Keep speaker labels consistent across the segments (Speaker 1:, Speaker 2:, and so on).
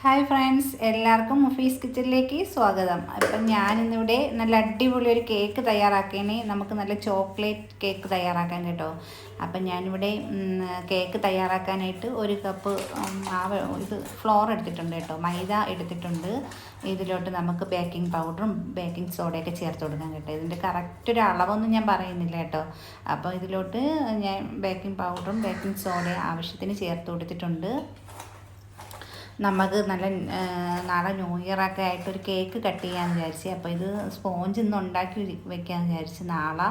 Speaker 1: Hi friends എല്ലാവർക്കും മുഫീസ് കിച്ചണിലേക്ക് സ്വാഗതം. അപ്പം ഞാനിന്നിവിടെ നല്ല അടിപൊളി ഒരു കേക്ക് തയ്യാറാക്കണേ. നമുക്ക് നല്ല ചോക്ലേറ്റ് കേക്ക് തയ്യാറാക്കാൻ കേട്ടോ. അപ്പം ഞാനിവിടെ കേക്ക് തയ്യാറാക്കാനായിട്ട് ഒരു കപ്പ് മാവ് ഇത് ഫ്ലോർ എടുത്തിട്ടുണ്ട് കേട്ടോ. മൈദ എടുത്തിട്ടുണ്ട്. ഇതിലോട്ട് നമുക്ക് ബേക്കിംഗ് പൗഡറും ബേക്കിംഗ് സോഡയൊക്കെ ചേർത്ത് കൊടുക്കാൻ കേട്ടോ. ഇതിന്റെ കറക്റ്റ് ഒരു അളവൊന്നും ഞാൻ പറയുന്നില്ല കേട്ടോ. അപ്പോൾ ഇതിലോട്ട് ഞാൻ ബേക്കിംഗ് പൗഡറും ബേക്കിംഗ് സോഡയും ആവശ്യത്തിന് ചേർത്ത് കൊടുത്തിട്ടുണ്ട്. നമുക്ക് നല്ല നാളെ ന്യൂ ഇയറൊക്കെ ആയിട്ട് ഒരു കേക്ക് കട്ട് ചെയ്യാമെന്ന് വിചാരിച്ചു. അപ്പോൾ ഇത് സ്പോഞ്ച് ഇന്ന് ഉണ്ടാക്കി വെക്കാമെന്ന് വിചാരിച്ച് നാളെ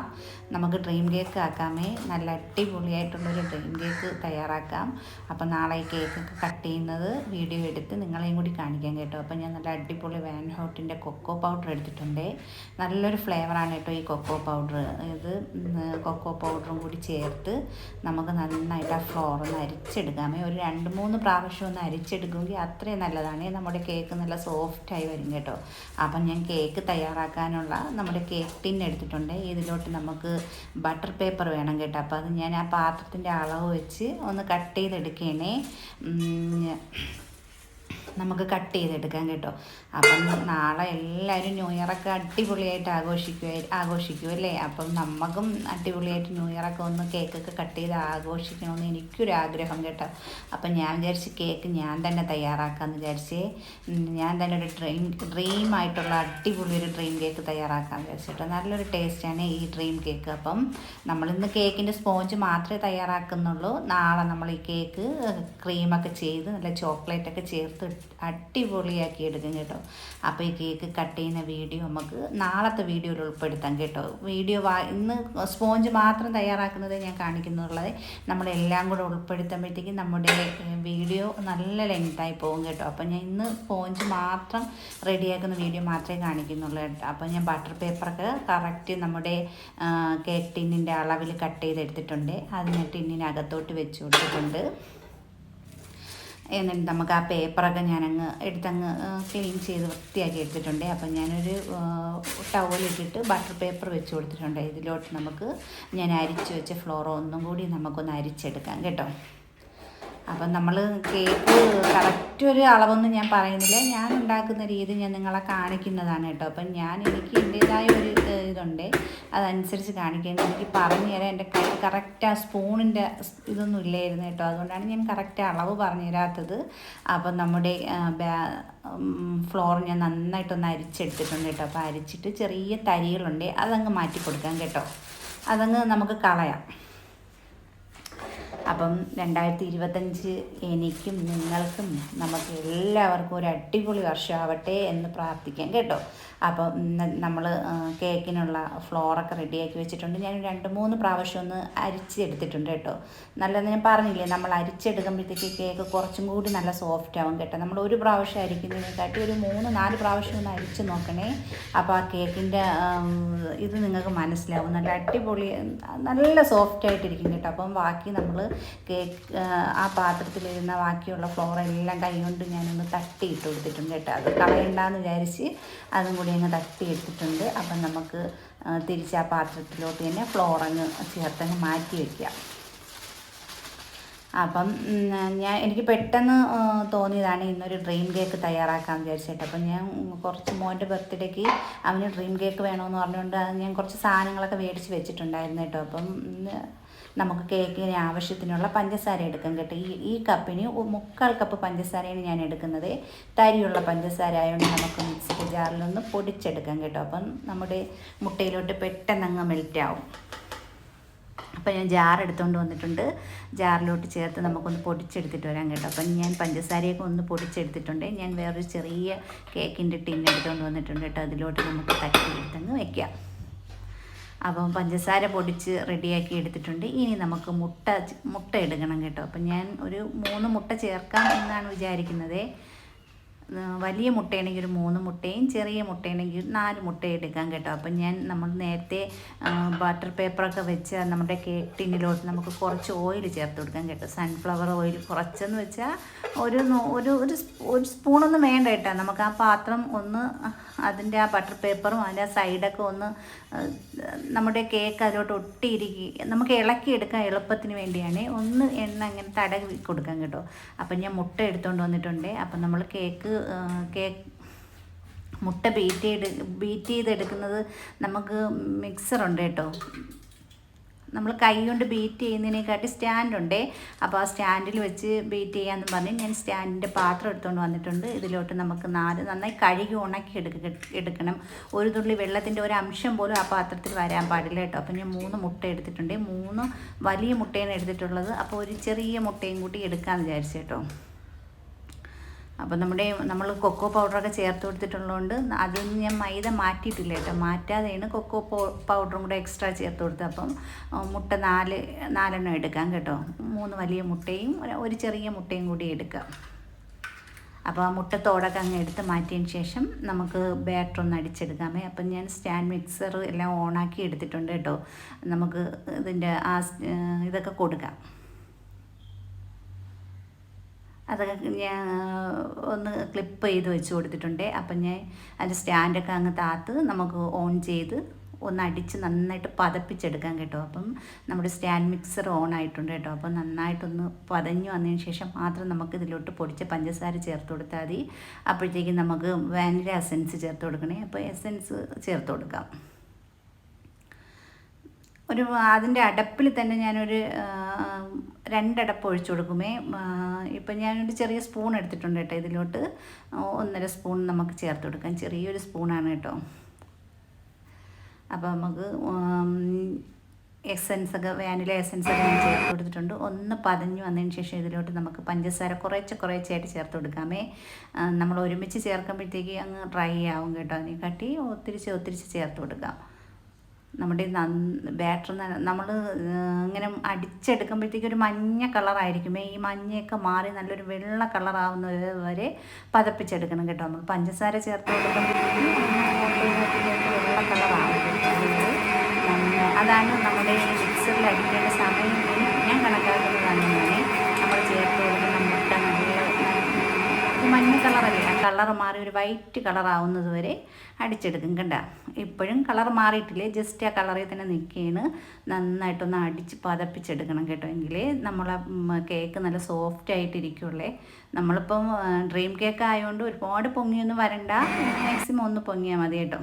Speaker 1: നമുക്ക് ഡ്രീം കേക്ക് ആക്കാമേ. നല്ല അടിപൊളിയായിട്ടുള്ളൊരു ഡ്രീം കേക്ക് തയ്യാറാക്കാം. അപ്പോൾ നാളെ ഈ കേക്കൊക്കെ കട്ട് ചെയ്യുന്നത് വീഡിയോ എടുത്ത് നിങ്ങളെയും കൂടി കാണിക്കാം കേട്ടോ. അപ്പോൾ ഞാൻ നല്ല അടിപൊളി വാൻ ഹോട്ടിന്റെ കൊക്കോ പൗഡർ എടുത്തിട്ടുണ്ട്. നല്ലൊരു ഫ്ലേവറാണ് കേട്ടോ ഈ കൊക്കോ പൗഡർ ഇത് കൊക്കോ പൗഡറും കൂടി ചേർത്ത് നമുക്ക് നന്നായിട്ട് ആ ഫ്ലോർ ഒന്ന് അരിച്ചെടുക്കാമേ. ഒരു രണ്ട് മൂന്ന് പ്രാവശ്യം ഒന്ന് അരിച്ചെടുക്കുമെങ്കിൽ അത്രയും നല്ലതാണ്. നമ്മുടെ കേക്ക് നല്ല സോഫ്റ്റായി വരും കേട്ടോ. അപ്പം ഞാൻ കേക്ക് തയ്യാറാക്കാനുള്ള നമ്മുടെ കേക്ക് ടിൻ എടുത്തിട്ടുണ്ട്. ഇതിലോട്ട് നമുക്ക് ബട്ടർ പേപ്പർ വേണം കേട്ടോ. അപ്പോൾ അത് ഞാൻ ആ പാത്രത്തിന്റെ അളവ് വെച്ച് ഒന്ന് കട്ട് ചെയ്തെടുക്കണേ. നമുക്ക് കട്ട് ചെയ്തെടുക്കാം കേട്ടോ. അപ്പം നാളെ എല്ലാവരും ന്യൂ ഇയറൊക്കെ അടിപൊളിയായിട്ട് ആഘോഷിക്കുക ആഘോഷിക്കും അല്ലേ? അപ്പം നമുക്കും അടിപൊളിയായിട്ട് ന്യൂ ഇയറൊക്കെ ഒന്ന് കേക്കൊക്കെ കട്ട് ചെയ്ത് ആഘോഷിക്കണമെന്ന് എനിക്കൊരു ആഗ്രഹം കേട്ടോ. അപ്പം ഞാൻ വിചാരിച്ച് കേക്ക് ഞാൻ തന്നെ തയ്യാറാക്കാമെന്ന് വിചാരിച്ച്. ഞാൻ തന്നെ ഒരു ഡ്രീം ഡ്രീം ആയിട്ടുള്ള അടിപൊളി ഒരു ഡ്രീം കേക്ക് തയ്യാറാക്കാമെന്ന് വിചാരിച്ചിട്ടോ നല്ലൊരു ടേസ്റ്റാണ് ഈ ഡ്രീം കേക്ക് അപ്പം നമ്മളിന്ന് കേക്കിന്റെ സ്പോഞ്ച് മാത്രമേ തയ്യാറാക്കുന്നുള്ളൂ. നാളെ നമ്മൾ ഈ കേക്ക് ക്രീമൊക്കെ ചെയ്ത് നല്ല ചോക്ലേറ്റൊക്കെ ചേർത്ത് അടിപൊളിയാക്കി എടുക്കും കേട്ടോ. അപ്പോൾ ഈ കേക്ക് കട്ട് ചെയ്യുന്ന വീഡിയോ നമുക്ക് നാളത്തെ വീഡിയോയിൽ ഉൾപ്പെടുത്താം കേട്ടോ. വീഡിയോ വാ ഇന്ന് സ്പോഞ്ച് മാത്രം തയ്യാറാക്കുന്നത് ഞാൻ കാണിക്കുന്നുള്ളത് നമ്മളെല്ലാം കൂടെ ഉൾപ്പെടുത്തുമ്പോഴത്തേക്കും നമ്മുടെ വീഡിയോ നല്ല ലെങ്തായി പോകും കേട്ടോ. അപ്പോൾ ഞാൻ ഇന്ന് സ്പോഞ്ച് മാത്രം റെഡിയാക്കുന്ന വീഡിയോ മാത്രമേ കാണിക്കുന്നുള്ളൂ കേട്ടോ. അപ്പോൾ ഞാൻ ബട്ടർ പേപ്പറൊക്കെ കറക്റ്റ് നമ്മുടെ കേക്ക് ടിന്നിന്റെ അളവിൽ കട്ട് ചെയ്തെടുത്തിട്ടുണ്ട്. അതിന് ടിന്നിനകത്തോട്ട് വെച്ച് കൊടുത്തിട്ടുണ്ട്. എന്നിട്ട് നമുക്ക് ആ പേപ്പറൊക്കെ ഞാനങ്ങ് എടുത്തങ്ങ് ക്ലീൻ ചെയ്ത് വൃത്തിയാക്കി എടുത്തിട്ടുണ്ട്. അപ്പം ഞാനൊരു ടവലിട്ടിട്ട് ബട്ടർ പേപ്പർ വെച്ച് കൊടുത്തിട്ടുണ്ട്. ഇതിലോട്ട് നമുക്ക് ഞാൻ അരിച്ച് വെച്ച ഫ്ലോറോ ഒന്നും കൂടി നമുക്കൊന്ന് അരിച്ചെടുക്കാം. കേട്ടോ? അപ്പം നമ്മൾ കേക്ക് കറക്റ്റ് ഒരു അളവൊന്നും ഞാൻ പറയുന്നില്ല. ഞാൻ ഉണ്ടാക്കുന്ന രീതി ഞാൻ നിങ്ങളെ കാണിക്കുന്നതാണ് കേട്ടോ. അപ്പം ഞാൻ എനിക്ക് എന്റേതായ ഒരു ഇതുണ്ട്. അതനുസരിച്ച് കാണിക്കാൻ എനിക്ക് പറഞ്ഞു തരാം എന്റെ കൈ കറക്റ്റ് ആ സ്പൂണിന്റെ ഇതൊന്നും ഇല്ലായിരുന്നു കേട്ടോ. അതുകൊണ്ടാണ് ഞാൻ കറക്റ്റ് അളവ് പറഞ്ഞു തരാത്തത്. അപ്പം നമ്മുടെ ഫ്ലോർ ഞാൻ നന്നായിട്ടൊന്ന് അരിച്ചെടുത്തിട്ടുണ്ട് കേട്ടോ. അപ്പോൾ അരിച്ചിട്ട് ചെറിയ തരികളുണ്ട്. അതങ്ങ് മാറ്റി കൊടുക്കാം കേട്ടോ. അതങ്ങ് നമുക്ക് കളയാം. അപ്പം രണ്ടായിരത്തി ഇരുപത്തഞ്ച് എനിക്കും നിങ്ങൾക്കും നമുക്ക് എല്ലാവർക്കും ഒരു അടിപൊളി വർഷമാവട്ടെ എന്ന് പ്രാർത്ഥിക്കാം കേട്ടോ. അപ്പം നമ്മൾ കേക്കിനുള്ള ഫ്ലോറൊക്കെ റെഡിയാക്കി വെച്ചിട്ടുണ്ട്. ഞാൻ രണ്ട് മൂന്ന് പ്രാവശ്യം ഒന്ന് അരിച്ചെടുത്തിട്ടുണ്ട് കേട്ടോ. നല്ല ഞാൻ പറഞ്ഞില്ലേ നമ്മൾ അരിച്ചെടുക്കുമ്പോഴത്തേക്ക് കേക്ക് കുറച്ചും കൂടി നല്ല സോഫ്റ്റ് ആവും കേട്ടോ. നമ്മൾ ഒരു പ്രാവശ്യം അരിക്കുന്നതിനെക്കാട്ടി ഒരു മൂന്ന് നാല് പ്രാവശ്യം ഒന്ന് അരിച്ച് നോക്കണേ. അപ്പോൾ ആ കേക്കിന്റെ ഇത് നിങ്ങൾക്ക് മനസ്സിലാവും. നല്ല അടിപൊളി നല്ല സോഫ്റ്റ് ആയിട്ടിരിക്കും കേട്ടോ. അപ്പം ബാക്കി നമ്മൾ കേക്ക് ആ പാത്രത്തിലിരുന്ന ബാക്കിയുള്ള ഫ്ലോർ എല്ലാം കൈ കൊണ്ട് ഞാനൊന്ന് തട്ടിയിട്ട് കൊടുത്തിട്ടുണ്ട് കേട്ടോ. അത് കളയണ്ടെന്ന് വിചാരിച്ച് അതും കൂടി അങ്ങ് തട്ടി എടുത്തിട്ടുണ്ട് അപ്പം നമുക്ക് തിരിച്ച് ആ പാത്രത്തിലോട്ട് തന്നെ ഫ്ലോർ അങ്ങ് ചേർത്തങ്ങ് മാറ്റി വയ്ക്കുക അപ്പം ഞാൻ എനിക്ക് പെട്ടെന്ന് തോന്നിയതാണ് ഇന്നൊരു ഡ്രീം കേക്ക് തയ്യാറാക്കാൻ വിചാരിച്ചിട്ട് അപ്പം ഞാൻ കുറച്ച് മോന്റെ ബർത്ത്ഡേക്ക് അവന് ഡ്രീം കേക്ക് വേണമെന്ന് പറഞ്ഞുകൊണ്ട് ഞാൻ കുറച്ച് സാധനങ്ങളൊക്കെ മേടിച്ച് വെച്ചിട്ടുണ്ടായിരുന്നു കേട്ടോ. അപ്പം നമുക്ക് കേക്കിന് ആവശ്യത്തിനുള്ള പഞ്ചസാര എടുക്കാം കേട്ടോ. ഈ ഈ കപ്പിന് മുക്കാൽ കപ്പ് പഞ്ചസാരയാണ് ഞാൻ എടുക്കുന്നത്. തരിയുള്ള പഞ്ചസാര ആയതുകൊണ്ട് നമുക്ക് മിക്സിയുടെ ജാറിലൊന്ന് പൊടിച്ചെടുക്കാം കേട്ടോ. അപ്പം നമ്മുടെ മുട്ടയിലോട്ട് പെട്ടെന്ന് അങ്ങ് മെൽറ്റ് ആവും അപ്പം ഞാൻ ജാർ എടുത്തുകൊണ്ട് വന്നിട്ടുണ്ട്. ജാറിലോട്ട് ചേർത്ത് നമുക്കൊന്ന് പൊടിച്ചെടുത്തിട്ട് വരാം കേട്ടോ. അപ്പം ഞാൻ പഞ്ചസാരയൊക്കെ ഒന്ന് പൊടിച്ചെടുത്തിട്ടുണ്ട്. ഞാൻ വേറൊരു ചെറിയ കേക്കിന്റെ ടിൻ എടുത്തുകൊണ്ട് വന്നിട്ടുണ്ട് കേട്ടോ. അതിലോട്ട് നമുക്ക് തട്ടിയെടുത്തങ്ങ് വെക്കാം. അപ്പം പഞ്ചസാര പൊടിച്ച് റെഡിയാക്കി എടുത്തിട്ടുണ്ട്. ഇനി നമുക്ക് മുട്ട മുട്ട എടുക്കണം കേട്ടോ. അപ്പം ഞാൻ ഒരു മൂന്ന് മുട്ട ചേർക്കാം എന്നാണ് വിചാരിക്കുന്നത്. വലിയ മുട്ടയാണെങ്കിൽ ഒരു മൂന്ന് മുട്ടയും ചെറിയ മുട്ടയാണെങ്കിൽ നാല് മുട്ട എടുക്കാം കേട്ടോ. അപ്പം ഞാൻ നമ്മൾ നേരത്തെ ബട്ടർ പേപ്പറൊക്കെ വെച്ച് നമ്മുടെ കേക്ക് ടിന്നിലോട്ട് നമുക്ക് കുറച്ച് ഓയിൽ ചേർത്ത് കൊടുക്കാൻ കേട്ടോ. സൺഫ്ലവർ ഓയിൽ കുറച്ചെന്ന് വെച്ചാൽ ഒരു ഒരു ഒരു ഒരു സ്പൂണൊന്നും വേണ്ട കേട്ടോ. നമുക്ക് ആ പാത്രം ഒന്ന് അതിന്റെ ആ ബട്ടർ പേപ്പറും അതിന്റെ ആ സൈഡൊക്കെ ഒന്ന് നമ്മുടെ കേക്ക് അതിലോട്ട് ഒട്ടിയിരിക്കുക നമുക്ക് ഇളക്കി എടുക്കാൻ എളുപ്പത്തിന് വേണ്ടിയാണ് ഒന്ന് എണ്ണ അങ്ങനെ തടവി കൊടുക്കാൻ കേട്ടോ. അപ്പം ഞാൻ മുട്ട എടുത്തുകൊണ്ട് വന്നിട്ടുണ്ട്. അപ്പം നമ്മൾ കേക്ക് കേക്ക് മുട്ട ബീറ്റ് ചെയ്ത് ബീറ്റ് ചെയ്തെടുക്കുന്നത് നമുക്ക് മിക്സറുണ്ട് കേട്ടോ. നമ്മൾ കൈ കൊണ്ട് ബീറ്റ് ചെയ്യുന്നതിനെക്കാട്ടി സ്റ്റാൻഡുണ്ടേ അപ്പോൾ ആ സ്റ്റാൻഡിൽ വെച്ച് ബീറ്റ് ചെയ്യാമെന്ന് പറഞ്ഞ് ഞാൻ സ്റ്റാൻഡിന്റെ പാത്രം എടുത്തുകൊണ്ട് വന്നിട്ടുണ്ട്. ഇതിലോട്ട് നമുക്ക് നാല് നന്നായി കഴുകി ഉണക്കി എടുക്ക എടുക്കണം. ഒരു തുള്ളി വെള്ളത്തിന്റെ ഒരു അംശം പോലും ആ പാത്രത്തിൽ വരാൻ പാടില്ല കേട്ടോ. അപ്പോൾ ഞാൻ മൂന്ന് മുട്ട എടുത്തിട്ടുണ്ട്. മൂന്ന് വലിയ മുട്ടയാണ് എടുത്തിട്ടുള്ളത്. അപ്പോൾ ഒരു ചെറിയ മുട്ടയും കൂട്ടി എടുക്കാമെന്ന് വിചാരിച്ചു കേട്ടോ. അപ്പോൾ നമ്മുടെ നമ്മൾ കൊക്കോ പൗഡറൊക്കെ ചേർത്ത് കൊടുത്തിട്ടുള്ളതുകൊണ്ട് അതിൽ നിന്ന് ഞാൻ മൈദ മാറ്റിയിട്ടില്ല കേട്ടോ. മാറ്റാതെയാണ് കൊക്കോ പൗഡറും കൂടെ എക്സ്ട്രാ ചേർത്ത് കൊടുത്തത്. അപ്പം മുട്ട നാല് നാലെണ്ണം എടുക്കാം കേട്ടോ. മൂന്ന് വലിയ മുട്ടയും ഒരു ചെറിയ മുട്ടയും കൂടി എടുക്കാം. അപ്പോൾ ആ മുട്ടത്തോടൊക്കെ അങ്ങ് എടുത്ത് മാറ്റിയതിന് ശേഷം നമുക്ക് ബാറ്റർ ഒന്ന് അടിച്ചെടുക്കാമേ. അപ്പം ഞാൻ സ്റ്റാൻഡ് മിക്സർ എല്ലാം ഓണാക്കി എടുത്തിട്ടുണ്ട് കേട്ടോ. നമുക്ക് ഇതിന്റെ ആ ഇതൊക്കെ കൊടുക്കാം. അതൊക്കെ ഞാൻ ഒന്ന് ക്ലിപ്പ് ചെയ്ത് വെച്ച് കൊടുത്തിട്ടുണ്ട്. അപ്പം ഞാൻ അതിന്റെ സ്റ്റാൻഡൊക്കെ അങ്ങ് താത്ത് നമുക്ക് ഓൺ ചെയ്ത് ഒന്ന് അടിച്ച് നന്നായിട്ട് പതപ്പിച്ചെടുക്കാൻ കേട്ടോ. അപ്പം നമ്മുടെ സ്റ്റാൻഡ് മിക്സർ ഓൺ ആയിട്ടുണ്ട് കേട്ടോ. അപ്പം നന്നായിട്ടൊന്ന് പതഞ്ഞു വന്നതിന് ശേഷം മാത്രം നമുക്ക് ഇതിലോട്ട് പൊടിച്ച പഞ്ചസാര ചേർത്ത് കൊടുത്താൽ മതി. അപ്പോഴത്തേക്കും നമുക്ക് വാനില എസൻസ് ചേർത്ത് കൊടുക്കണേ. അപ്പോൾ എസൻസ് ചേർത്ത് കൊടുക്കാം. ഒരു അതിന്റെ അടപ്പിൽ തന്നെ ഞാനൊരു രണ്ടടപ്പ് ഒഴിച്ചു കൊടുക്കുമേ. ഇപ്പം ഞാനൊരു ചെറിയ സ്പൂൺ എടുത്തിട്ടുണ്ട് കേട്ടോ ഇതിലോട്ട്. ഒന്നര സ്പൂൺ നമുക്ക് ചേർത്ത് കൊടുക്കാം. ചെറിയൊരു സ്പൂണാണ് കേട്ടോ. അപ്പോൾ നമുക്ക് എസൻസ് ഒക്കെ വാനില എസൻസ് ഒക്കെ ഞാൻ ചേർത്ത് കൊടുത്തിട്ടുണ്ട്. ഒന്ന് പതഞ്ഞു വന്നതിന് ശേഷം ഇതിലോട്ട് നമുക്ക് പഞ്ചസാര കുറേച്ച് കുറേച്ചായിട്ട് ചേർത്ത് കൊടുക്കാമേ. നമ്മൾ ഒരുമിച്ച് ചേർക്കുമ്പോഴത്തേക്ക് അങ്ങ് ഡ്രൈ ആവും കേട്ടോ. അതിനെക്കാട്ടി ഒത്തിരിച്ച് ഒത്തിരിച്ച് ചേർത്ത് കൊടുക്കാം. നമ്മുടെ ബാറ്റർ നമ്മൾ ഇങ്ങനെ അടിച്ചെടുക്കുമ്പോഴത്തേക്ക് ഒരു മഞ്ഞ കളറായിരിക്കും ഈ മഞ്ഞയൊക്കെ മാറി നല്ലൊരു വെള്ള കളറാവുന്നത് വരെ പതപ്പിച്ചെടുക്കണം കേട്ടോ നമ്മൾ പഞ്ചസാര ചേർത്ത് കൊടുക്കുമ്പോഴത്തേക്കും വെള്ള കളറാവും. അതാണ് നമ്മുടെ മിക്സറിൽ അടിക്കേണ്ട സമയം എന്ന് ഞാൻ കണക്കാക്കുന്നത് അങ്ങനെയാണ് നമ്മൾ ചേർത്ത് കൊടുക്കുന്ന മുട്ട നല്ല ഒരു മഞ്ഞ കളറല്ലേ ആ കളർ മാറി ഒരു വൈറ്റ് കളറാവുന്നത് വരെ അടിച്ചെടുക്കും കണ്ട. ഇപ്പോഴും കളർ മാറിയിട്ടില്ലേ? ജസ്റ്റ് ആ കളറിൽ തന്നെ നിൽക്കുകയാണ്. നന്നായിട്ടൊന്ന് അടിച്ച് പതപ്പിച്ചെടുക്കണം കേട്ടോ എങ്കിലേ നമ്മളെ കേക്ക് നല്ല സോഫ്റ്റ് ആയിട്ടിരിക്കുള്ളേ. നമ്മളിപ്പം ഡ്രീം കേക്ക് ആയതുകൊണ്ട് ഒരുപാട് പൊങ്ങിയൊന്നും വരണ്ട. മാക്സിമം ഒന്ന് പൊങ്ങിയാൽ മതി കേട്ടോ.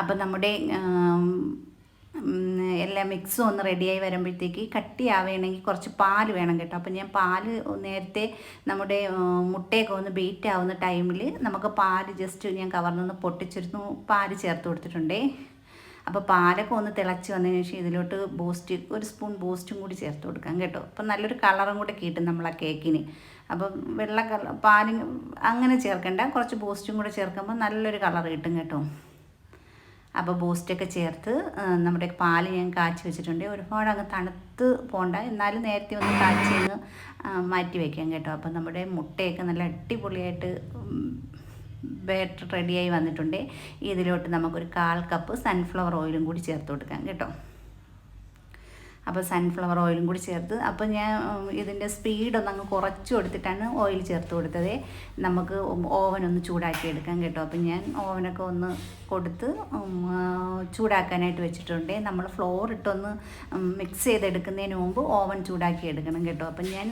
Speaker 1: അപ്പം നമ്മുടെ എല്ലാ മിക്സും ഒന്ന് റെഡിയായി വരുമ്പോഴത്തേക്ക് കട്ടിയാവുകയാണെങ്കിൽ കുറച്ച് പാൽ വേണം കേട്ടോ. അപ്പം ഞാൻ പാൽ നേരത്തെ നമ്മുടെ മുട്ടയൊക്കെ ഒന്ന് ബീറ്റ് ആവുന്ന ടൈമിൽ നമുക്ക് പാൽ ജസ്റ്റ് ഞാൻ കവറിൽ നിന്ന് പൊട്ടിച്ചിരുന്നു പാൽ ചേർത്ത് കൊടുത്തിട്ടുണ്ടേ. അപ്പോൾ പാലൊക്കെ ഒന്ന് തിളച്ച് വന്നതിന് ശേഷം ഇതിലോട്ട് ബൂസ്റ്റ് ഒരു സ്പൂൺ ബൂസ്റ്റും കൂടി ചേർത്ത് കൊടുക്കാം കേട്ടോ. അപ്പം നല്ലൊരു കളറും കൂടെ കിട്ടും നമ്മൾ ആ കേക്കിന് അപ്പം വെള്ള കളർ പാൽ അങ്ങനെ ചേർക്കണ്ട. കുറച്ച് ബൂസ്റ്റും കൂടെ ചേർക്കുമ്പോൾ നല്ലൊരു കളർ കിട്ടും കേട്ടോ. അപ്പോൾ ബൂസ്റ്റൊക്കെ ചേർത്ത് നമ്മുടെ പാൽ ഞാൻ കാച്ചി വെച്ചിട്ടുണ്ട്. ഒരുപാട് അങ്ങ് തണുത്ത് പോണ്ട. എന്നാലും നേരത്തെ ഒന്ന് കാച്ചി ഒന്ന് മാറ്റി വയ്ക്കാം കേട്ടോ. അപ്പോൾ നമ്മുടെ മുട്ടയൊക്കെ നല്ല അടിപൊളിയായിട്ട് ബാറ്റർ റെഡിയായി വന്നിട്ടുണ്ട്. ഇതിലോട്ട് നമുക്കൊരു കാൽ കപ്പ് സൺഫ്ലവർ ഓയിലും കൂടി ചേർത്ത് കൊടുക്കാം കേട്ടോ. അപ്പോൾ സൺഫ്ലവർ ഓയിലും കൂടി ചേർത്ത്. അപ്പോൾ ഞാൻ ഇതിന്റെ സ്പീഡ് ഒന്ന് അങ്ങ് കുറച്ച് കൊടുത്തിട്ടാണ് ഓയിൽ ചേർത്ത് കൊടുത്തത്. നമുക്ക് ഓവൻ ഒന്ന് ചൂടാക്കി എടുക്കാൻ കേട്ടോ. അപ്പോൾ ഞാൻ ഓവനൊക്കെ ഒന്ന് കൊടുത്ത് ചൂടാക്കാനായിട്ട് വെച്ചിട്ടുണ്ട്. നമ്മൾ ഫ്ലോർ ഇട്ടൊന്ന് മിക്സ് ചെയ്തെടുക്കുന്നതിന് മുമ്പ് ഓവൻ ചൂടാക്കി എടുക്കണം കേട്ടോ. അപ്പം ഞാൻ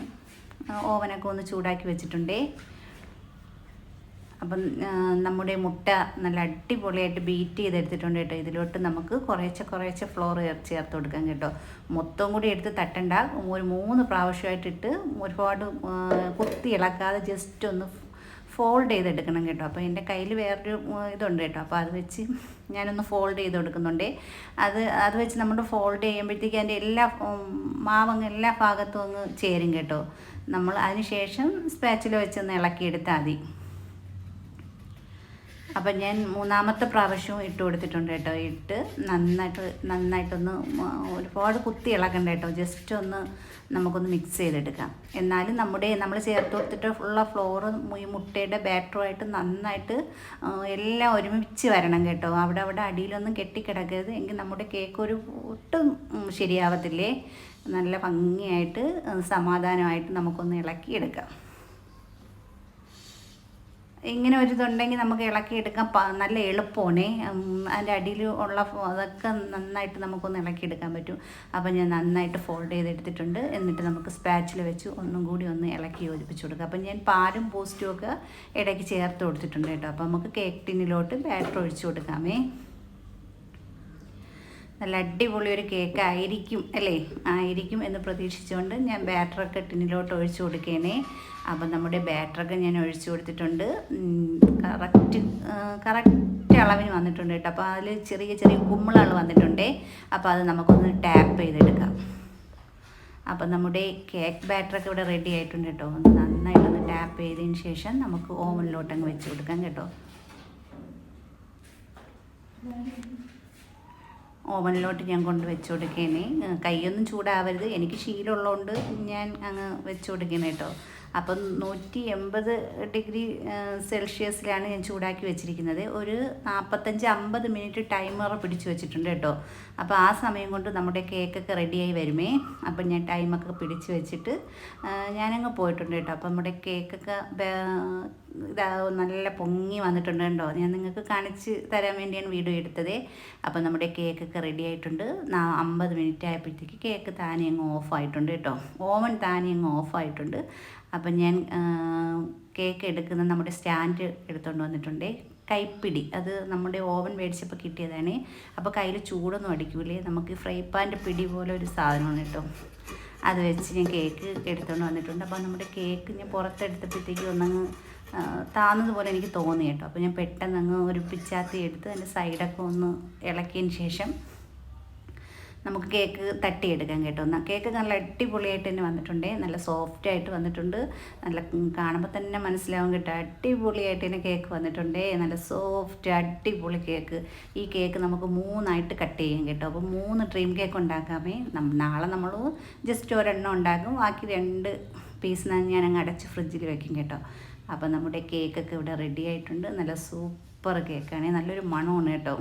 Speaker 1: ഓവനൊക്കെ ഒന്ന് ചൂടാക്കി വെച്ചിട്ടുണ്ടേ. അപ്പം നമ്മുടെ മുട്ട നല്ല അടിപൊളിയായിട്ട് ബീറ്റ് ചെയ്തെടുത്തിട്ടുണ്ട് കേട്ടോ. ഇതിലോട്ട് നമുക്ക് കുറേശ്ശെ കുറേശ്ശെ ഫ്ലോർ ചേർത്ത് കൊടുക്കാം കേട്ടോ. മൊത്തം കൂടി എടുത്ത് തട്ടണ്ട. ഒരു മൂന്ന് പ്രാവശ്യമായിട്ടിട്ട് ഒരുപാട് കുത്തി ഇളക്കാതെ ജസ്റ്റ് ഒന്ന് ഫോൾഡ് ചെയ്തെടുക്കണം കേട്ടോ. അപ്പോൾ എന്റെ കയ്യിൽ വേറൊരു ഇതുണ്ട് കേട്ടോ. അപ്പോൾ അത് വെച്ച് ഞാനൊന്ന് ഫോൾഡ് ചെയ്ത് കൊടുക്കുന്നുണ്ട്. അത് അത് വെച്ച് നമ്മൾ ഫോൾഡ് ചെയ്യുമ്പോഴത്തേക്ക് അതിന്റെ എല്ലാ മാവങ്ങ് എല്ലാ ഭാഗത്തും അങ്ങ് ചേരും കേട്ടോ. നമ്മൾ അതിന് ശേഷം സ്പാച്ചിൽ വെച്ചൊന്ന് ഇളക്കിയെടുത്താൽ മതി. അപ്പം ഞാൻ മൂന്നാമത്തെ പ്രാവശ്യവും ഇട്ട് കൊടുത്തിട്ടുണ്ട് കേട്ടോ. ഇട്ട് നന്നായിട്ട് നന്നായിട്ടൊന്ന് ഒരുപാട് കുത്തി ഇളക്കണ്ട കേട്ടോ. ജസ്റ്റ് ഒന്ന് നമുക്കൊന്ന് മിക്സ് ചെയ്തെടുക്കാം. എന്നാലും നമ്മുടെ നമ്മൾ ചേർത്ത് കൊടുത്തിട്ട് ഉള്ള ഫ്ലോറ് ഈ മുട്ടയുടെ ബാറ്ററുമായിട്ട് നന്നായിട്ട് എല്ലാം ഒരുമിച്ച് വരണം കേട്ടോ. അവിടെ അവിടെ അടിയിലൊന്നും കെട്ടിക്കിടക്കരുത്. എങ്കിൽ നമ്മുടെ കേക്ക് ഒരു ഒട്ടും ശരിയാവത്തില്ലേ? നല്ല ഭംഗിയായിട്ട് സമാധാനമായിട്ട് നമുക്കൊന്ന് ഇളക്കിയെടുക്കാം. ഇങ്ങനെ ഒരു ഇതുണ്ടെങ്കിൽ നമുക്ക് എടുക്കാം. നല്ല എളുപ്പമാണ്. അതിന്റെ അടിയിൽ ഉള്ള അതൊക്കെ നന്നായിട്ട് നമുക്കൊന്ന് ഇളക്കി എടുക്കാൻ പറ്റും. അപ്പോൾ ഞാൻ നന്നായിട്ട് ഫോൾഡ് ചെയ്തെടുത്തിട്ടുണ്ട്. എന്നിട്ട് നമുക്ക് സ്പാച്ചിൽ വെച്ച് ഒന്നും കൂടി ഒന്ന് ഇളക്കി യോജിപ്പിച്ച് കൊടുക്കാം. അപ്പം ഞാൻ പാലും ബൂസ്റ്റും ഒക്കെ ഇടയ്ക്ക് ചേർത്ത് കൊടുത്തിട്ടുണ്ട് കേട്ടോ. അപ്പോൾ നമുക്ക് കേക്ക് ടിന്നിലോട്ട് ബാറ്റർ ഒഴിച്ചു കൊടുക്കാമേ. നല്ല അടിപൊളി ഒരു കേക്ക് ആയിരിക്കും അല്ലേ? ആയിരിക്കും എന്ന് പ്രതീക്ഷിച്ചുകൊണ്ട് ഞാൻ ബാറ്ററൊക്കെ ടിന്നിലോട്ട് ഒഴിച്ചു കൊടുക്കേനെ അപ്പം നമ്മുടെ ബാറ്ററൊക്കെ ഞാൻ ഒഴിച്ചു കൊടുത്തിട്ടുണ്ട്. കറക്റ്റ് കറക്റ്റ് അളവിന് വന്നിട്ടുണ്ട് കേട്ടോ. അപ്പോൾ അതിൽ ചെറിയ ചെറിയ കുമ്മിളകൾ വന്നിട്ടുണ്ടേ. അപ്പോൾ അത് നമുക്കൊന്ന് ടാപ്പ് ചെയ്തെടുക്കാം. അപ്പം നമ്മുടെ കേക്ക് ബാറ്ററൊക്കെ ഇവിടെ റെഡി ആയിട്ടുണ്ട് കേട്ടോ. ഒന്ന് നന്നായിട്ടൊന്ന് ടാപ്പ് ചെയ്തതിന് ശേഷം നമുക്ക് ഓവനിലോട്ടങ്ങ് വെച്ച് കൊടുക്കാം കേട്ടോ. ഓവനിലോട്ട് ഞാൻ കൊണ്ട് വെച്ച് കൊടുക്കേനെ. കൈയൊന്നും ചൂടാവരുത്. എനിക്ക് ശീലമുള്ളതുകൊണ്ട് ഞാൻ അങ്ങ് വെച്ച് കൊടുക്കേനെ കേട്ടോ. അപ്പം നൂറ്റി എൺപത് ഡിഗ്രി സെൽഷ്യസിലാണ് ഞാൻ ചൂടാക്കി വെച്ചിരിക്കുന്നത്. ഒരു നാൽപ്പത്തഞ്ച് അമ്പത് മിനിറ്റ് ടൈമർ പിടിച്ചു വെച്ചിട്ടുണ്ട് കേട്ടോ. അപ്പോൾ ആ സമയം കൊണ്ട് നമ്മുടെ കേക്കൊക്കെ റെഡിയായി വരുമേ. അപ്പം ഞാൻ ടൈമൊക്കെ പിടിച്ചു വെച്ചിട്ട് ഞാനങ്ങ് പോയിട്ടുണ്ട് കേട്ടോ. അപ്പം നമ്മുടെ കേക്കൊക്കെ ഇതാവും ഇതാ നല്ല പൊങ്ങി വന്നിട്ടുണ്ട് കേട്ടോ. ഞാൻ നിങ്ങൾക്ക് കാണിച്ച് തരാൻ വേണ്ടിയാണ് വീഡിയോ എടുത്തത്. അപ്പോൾ നമ്മുടെ കേക്കൊക്കെ റെഡി ആയിട്ടുണ്ട്. അമ്പത് മിനിറ്റ് ആയപ്പോഴത്തേക്ക് കേക്ക് താനെ അങ്ങ് ഓഫ് ആയിട്ടുണ്ട് കേട്ടോ. ഓവൻ താനെ അങ്ങ് ഓഫ് ആയിട്ടുണ്ട്. അപ്പം ഞാൻ കേക്ക് എടുക്കുന്ന നമ്മുടെ സ്റ്റാൻഡ് എടുത്തുകൊണ്ട് വന്നിട്ടുണ്ട്. കൈപ്പിടി അത് നമ്മുടെ ഓവൻ മേടിച്ചപ്പോൾ കിട്ടിയതാണ്. അപ്പോൾ കയ്യിൽ ചൂടൊന്നും അടിക്കൂലേ? നമുക്ക് ഫ്രൈ പാന്റെ പിടി പോലെ ഒരു സാധനമാണ് കേട്ടോ. അത് വെച്ച് ഞാൻ കേക്ക് എടുത്തുകൊണ്ട് വന്നിട്ടുണ്ട്. അപ്പോൾ നമ്മുടെ കേക്ക് ഞാൻ പുറത്തെടുത്തപ്പോഴത്തേക്ക് ഒന്നങ്ങ് താന്നതുപോലെ എനിക്ക് തോന്നി കേട്ടോ. അപ്പോൾ ഞാൻ പെട്ടെന്ന് അങ്ങ് ഒരു പിച്ചാത്തി എടുത്ത് അതിന്റെ സൈഡൊക്കെ ഒന്ന് ഇളക്കിയതിന് ശേഷം നമുക്ക് കേക്ക് തട്ടിയെടുക്കാം കേട്ടോ. എന്നാൽ കേക്ക് നല്ല അടിപൊളിയായിട്ട് തന്നെ വന്നിട്ടുണ്ട്. നല്ല സോഫ്റ്റ് ആയിട്ട് വന്നിട്ടുണ്ട്. നല്ല കാണുമ്പോൾ തന്നെ മനസ്സിലാവും കേട്ടോ. അടിപൊളിയായിട്ട് തന്നെ കേക്ക് വന്നിട്ടുണ്ട്. നല്ല സോഫ്റ്റ് അടിപൊളി കേക്ക്. ഈ കേക്ക് നമുക്ക് മൂന്നായിട്ട് കട്ട് ചെയ്യാം കേട്ടോ. അപ്പോൾ മൂന്ന് ഡ്രീം കേക്ക് ഉണ്ടാക്കാമേ. നാളെ നമ്മൾ ജസ്റ്റ് ഒരെണ്ണം ഉണ്ടാക്കും. ബാക്കി രണ്ട് പീസ് ഞാൻ അങ്ങ് അടച്ച് ഫ്രിഡ്ജിൽ വെക്കും കേട്ടോ. അപ്പോൾ നമ്മുടെ കേക്കൊക്കെ ഇവിടെ റെഡി ആയിട്ടുണ്ട്. നല്ല സൂപ്പർ കേക്കാണ് നല്ലൊരു മണമാണ് കേട്ടോ.